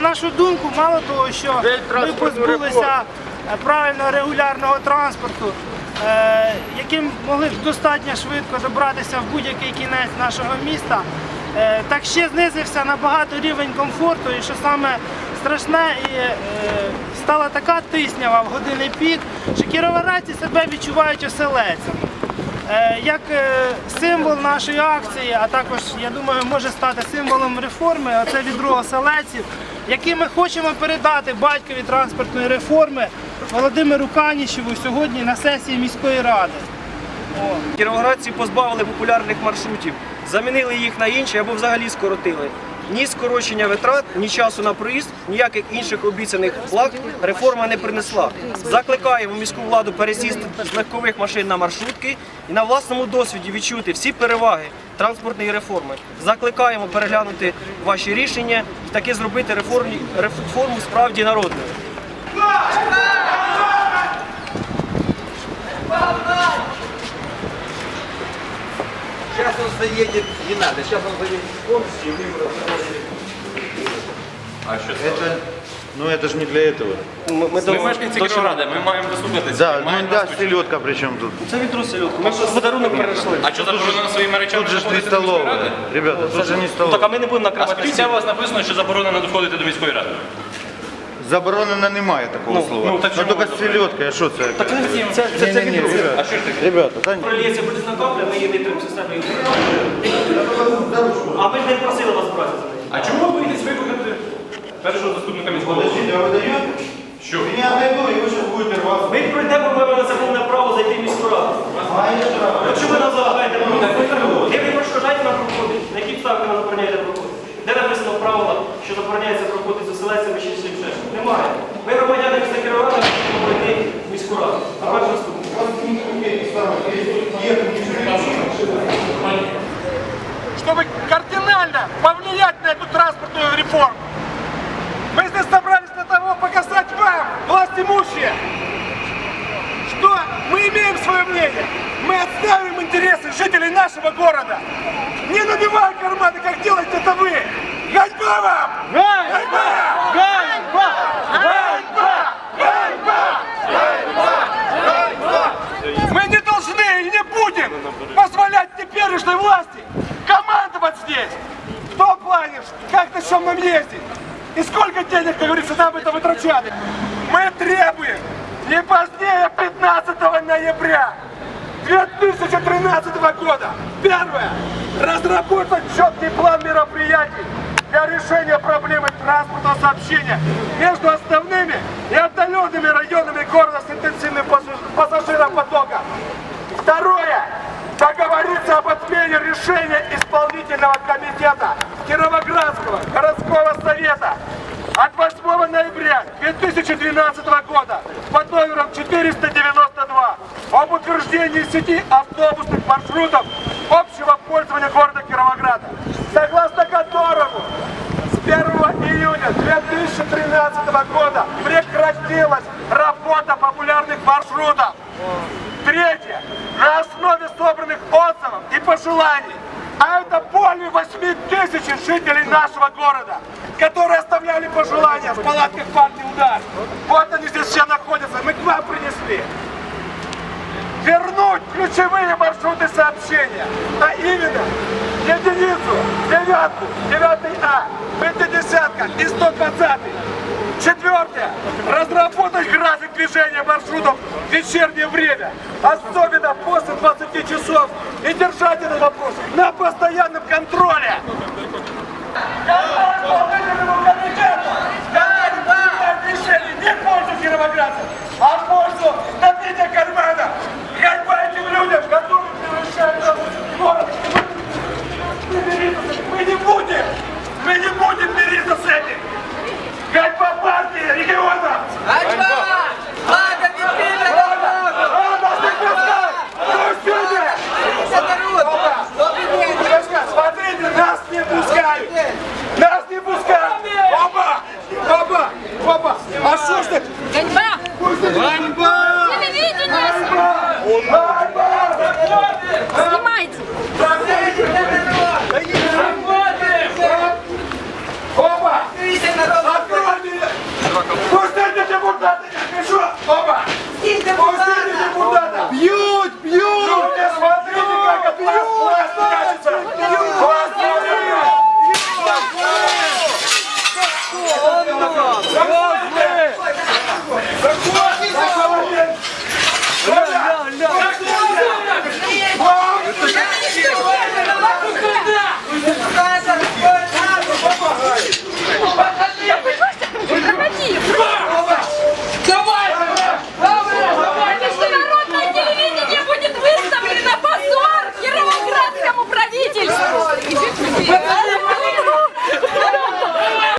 На нашу думку, мало того, що ми позбулися е, правильного регулярного транспорту, е, яким могли б достатньо швидко добратися в будь-який кінець нашого міста, е, так ще знизився набагато рівень комфорту, і що саме страшне, і стала така тиснява в години пік, що кіровоградці себе відчувають оселецями. Е, Як е, символ нашої акції, а також, я думаю, може стати символом реформи, оце відро оселедців, які ми хочемо передати батькові транспортної реформи Володимиру Канічеву сьогодні на сесії міської ради. Кіровоградці позбавили популярних маршрутів, замінили їх на інші або взагалі скоротили. Ні скорочення витрат, ні часу на проїзд, ніяких інших обіцяних благ реформа не принесла. Закликаємо міську владу пересісти з легкових машин на маршрутки і на власному досвіді відчути всі переваги транспортної реформи. Закликаємо переглянути ваші рішення і таки зробити реформу справді народною. Сейчас он заедет, не надо, сейчас он заедет полностью, и мы ему разработали. Это, ну это же не для этого. Ми, ми Ми мешканці Кіровограда, ми маємо дослухатися. Да, ну маємо да, нас почути. селедка причем тут. Це відро селюдку. Ми ж подарунок перейшли. А що заборонено своїми речами Тут же ж не доходити до міської столовая. ради? Ребята, тут же не Так, а столовая. ми не будемо А накривати скажіть, стіл. де у вас написано, що заборонено доходити до міської ради? Заборонено немає такого Ну, слова. ну, так Ну тільки ви селедка, а що це? Так це, це, це, Ні-ні-ні, відро. ребята. А що ж таке? Ребята, та ні. Проліється близько капля, ми її витримаємо системою. А ми ж не просили вас брати за неї. А чому ви боїтесь викликати першого заступника міського голови? а вы даете? Що? Меня отойду, и вы сейчас будете рваться. Ми пройдемо, ми маємо законне право зайти в міську раду. От що ви нас загадаєте? Де ви перешкоджаєте нам проходити? На які ставки нам забороняєте проходити? Де написано в правилах, що забороняється проходити з оселедцями чи чим ще? Немає. Ми громадяни міста Кіровограда, хочемо пройти в міську раду. А перше наступне. чтобы кардинально повлиять на эту транспортную реформу. Мы здесь собрались для того, показать вам, власть имущие, что мы имеем свое мнение. Мы отставим интересы жителей нашего города. Не набивая карманы, как делаете это вы. Ганьба вам! Ганьба! Ганьба! Ганьба! Ганьба! Мы не должны и не будем позволять теперешней власти командовать здесь. В том плане, как на чем нам ездить. И сколько денег, как говорится, нам это вытрачали. Мы требуем не позднее 15 ноября 2013 года. Первое. Разработать четкий план мероприятий для решения проблемы транспортного сообщения между основными и отдаленными районами города с интенсивным пассаж- пассажиропотоком. Второе. Договориться об отмене решения исполнительного комитета Кировоградского городского совета от 8 ноября 2012 года под номером 492 об утверждении сети автобусных маршрутов общего пользования города Кировограда, года прекратилась работа популярных маршрутов. Третье. На основе собранных отзывов и пожеланий, а это более 8 тысяч жителей нашего города, которые оставляли пожелания в палатках партии «Удар». Вот они здесь все находятся, мы к вам принесли. Вернуть ключевые маршруты сообщения, а именно единицу, девятку, девятый А, пятидесятка и 120 Четвертое. Разработать график движения маршрутов в вечернее время, особенно после 20 часов, и держать этот вопрос на постоянном контроле. Нас не пускай! Нас не пускай! Папа! Папа! Папа! А что ж так? Ганьба! Ганьба! Телевидение! Ганьба!